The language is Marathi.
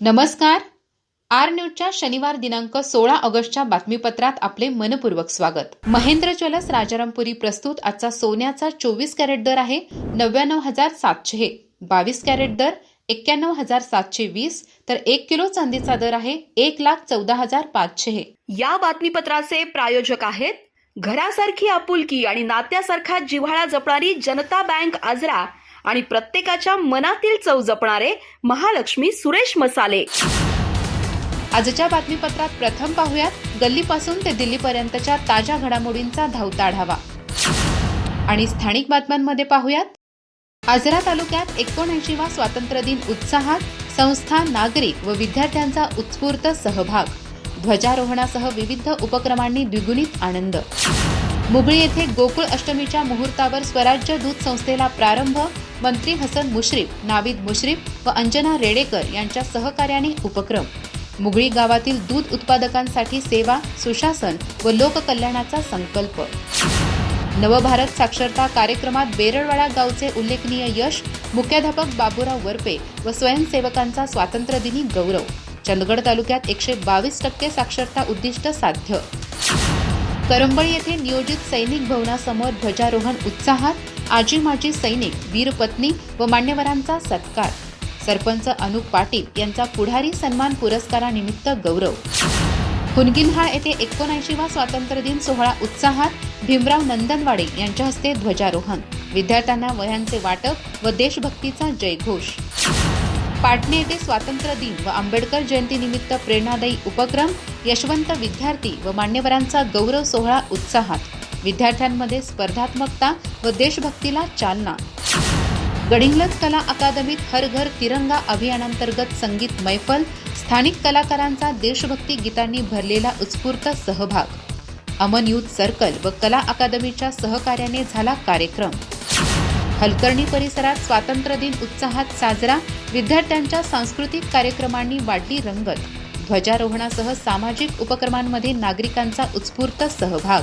नमस्कार. आर न्यूजच्या शनिवार दिनांक सोळा ऑगस्टच्या बातमीपत्रात आपले मनपूर्वक स्वागत. महेंद्र ज्वेलर्स राजारामपुरी प्रस्तुत आजचा सोन्याचा चोवीस कॅरेट दर आहे नव्याण्णव हजार सातशे बावीस कॅरेट दर एक्क्याण्णव हजार सातशे वीस तर एक किलो चांदीचा दर आहे एक लाख चौदा हजार पाचशे या बातमीपत्राचे प्रायोजक आहेत घरासारखी आपुलकी आणि नात्यासारखा जिव्हाळा जपणारी जनता बँक आजरा आणि प्रत्येकाच्या मनातील चव जपणारे महालक्ष्मी सुरेश मसाले. आजच्या बातमीपत्रात प्रथम पाहूयात गल्लीपासून ते दिल्लीपर्यंतच्या ताज्या घडामोडींचा धावता आढावा. आणि स्थानिक बातम्यांमध्ये पाहूयात आजरा तालुक्यात एकोणऐंशीवा स्वातंत्र्य दिन उत्साहात संस्था नागरिक व विद्यार्थ्यांचा उत्स्फूर्त सहभाग. ध्वजारोहणासह विविध उपक्रमांनी द्विगुणित आनंद. मुगळी येथे गोकुळ अष्टमीच्या मुहूर्तावर स्वराज्य दूत संस्थेला प्रारंभ मंत्री हसन मुश्रीफ नाविद मुश्रीफ व अंजना रेडेकर यांच्या सहकार्याने उपक्रम. मुगळी गावातील दूध उत्पादकांसाठी सेवा सुशासन व लोककल्याणाचा संकल्प. नवभारत साक्षरता कार्यक्रमात बेरळवाडा गावचे उल्लेखनीय यश मुख्याध्यापक बाबूराव वरपे व स्वयंसेवकांचा स्वातंत्र्यदिनी गौरव. चंदगड तालुक्यात एकशे बावीस टक्के साक्षरता उद्दिष्ट साध्य. करंबळी येथे नियोजित सैनिक भवनासमोर ध्वजारोहण उत्साहात आजी माजी सैनिक वीरपत्नी व मान्यवरांचा सत्कार. सरपंच अनुप पाटील यांचा पुढारी सन्मान पुरस्कारानिमित्त गौरव. हुनगिनहाळ येथे एकोणऐंशीवा स्वातंत्र्य दिन सोहळा उत्साहात भीमराव नंदनवाडे यांच्या हस्ते ध्वजारोहण. विद्यार्थ्यांना वह्यांचे वाटप व देशभक्तीचा जयघोष. पाटणे येथे स्वातंत्र्य दिन व आंबेडकर जयंतीनिमित्त प्रेरणादायी उपक्रम यशवंत विद्यार्थी व मान्यवरांचा गौरव सोहळा उत्साहात. विद्यार्थ्यांमध्ये स्पर्धात्मकता व देशभक्तीला चालना. गडिंग्लज कला अकादमीत हर घर तिरंगा अभियानांतर्गत संगीत मैफल स्थानिक कलाकारांचा देशभक्ती गीतांनी भरलेला उत्स्फूर्त सहभाग. अमन युथ सर्कल व कला अकादमीच्या सहकार्याने झाला कार्यक्रम. हलकर्णी परिसरात स्वातंत्र्य दिन उत्साहात साजरा विद्यार्थ्यांच्या सांस्कृतिक कार्यक्रमांनी वाढली रंगत. ध्वजारोहणासह सामाजिक उपक्रमांमध्ये नागरिकांचा उत्स्फूर्त सहभाग.